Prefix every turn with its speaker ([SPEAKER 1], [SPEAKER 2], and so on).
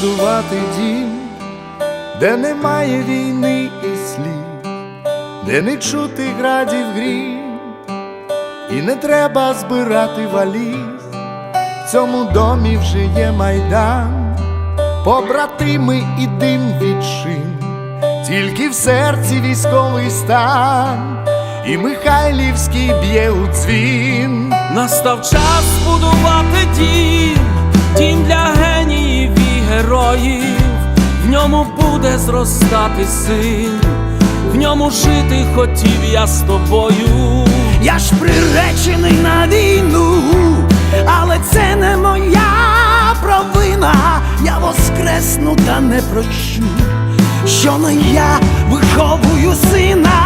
[SPEAKER 1] збудувати дім, де немає війни і слів, де не чути градів грім, і не треба збирати валіз. В цьому домі вже є майдан, побратими і дим відшин, тільки в серці військовий стан, і Михайлівський б'є у дзвін.
[SPEAKER 2] Настав час будувати дім, дім для героїв, ньому буде зростати син, в ньому жити хотів я з тобою.
[SPEAKER 3] Я ж приречений на війну, але це не моя провина. Я воскресну та не прощу, що не я виховую сина.